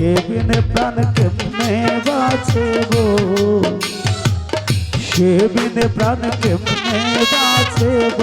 Sebin প্রাণ কেমনে বাঁচব সেবিন প্রাণ কেমনে বাঁচব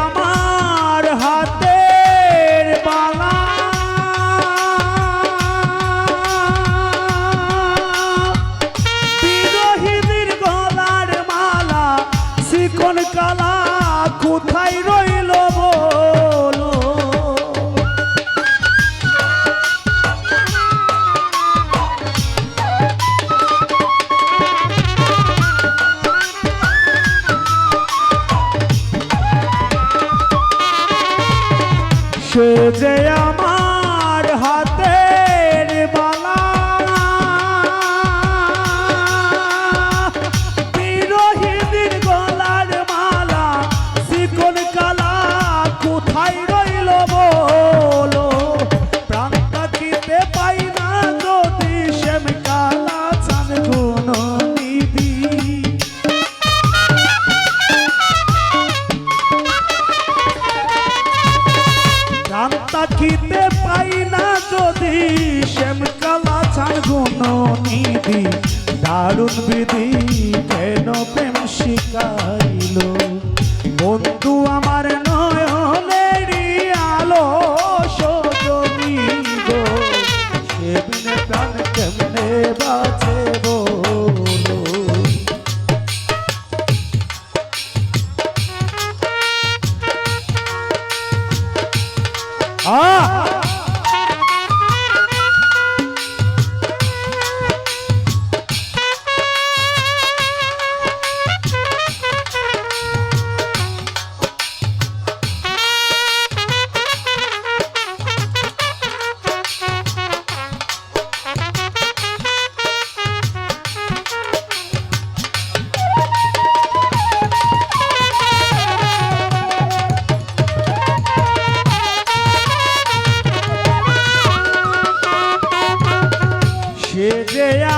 আমার হাতের বালা। বিরোহীদের গলার মালা শিকন কালা কোথায় রইল বলো? সে যে আমার দারুণ বিধি yeah.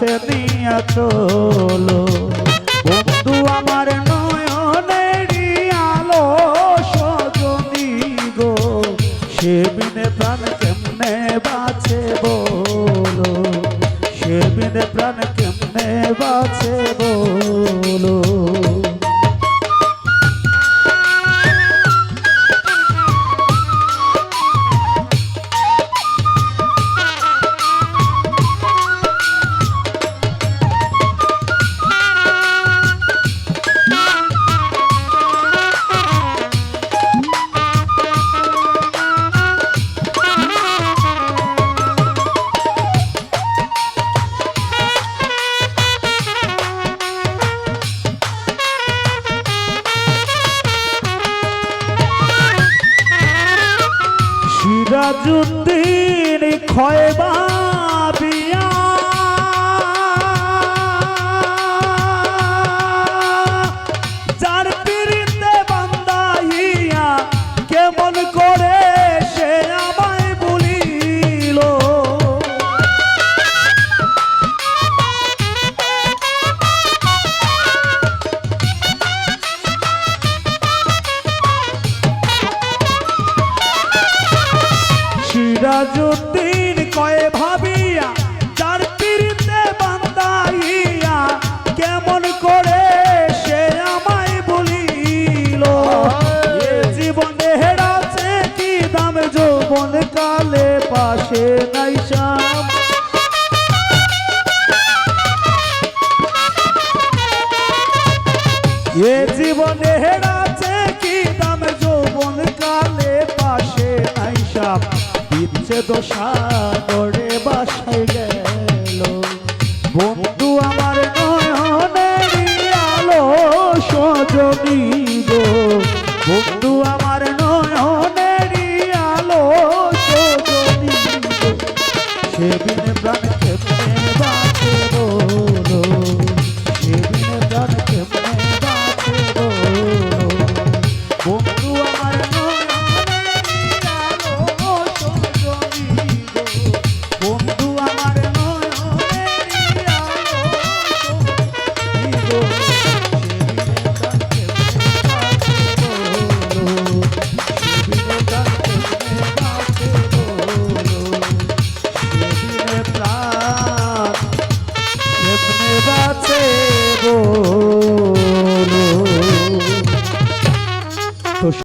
কাছে নিয়া চলো। বন্ধু, আমার নয়নেরই আলো, সজনি গো। সে বিনে প্রাণ কেমনে বাঁচে বলো? সে বিনে প্রাণ রাজুদ্দিন খয়বা জীবনে হেরাছে কি দাম? যৌবন কালে পাশে নাই সাপ। ইচ্ছে করে বাসায় গেল। বন্ধু আমার নয়নের আলো সজনী গো। বন্ধু আমার নয়নের আলো সজনী গো।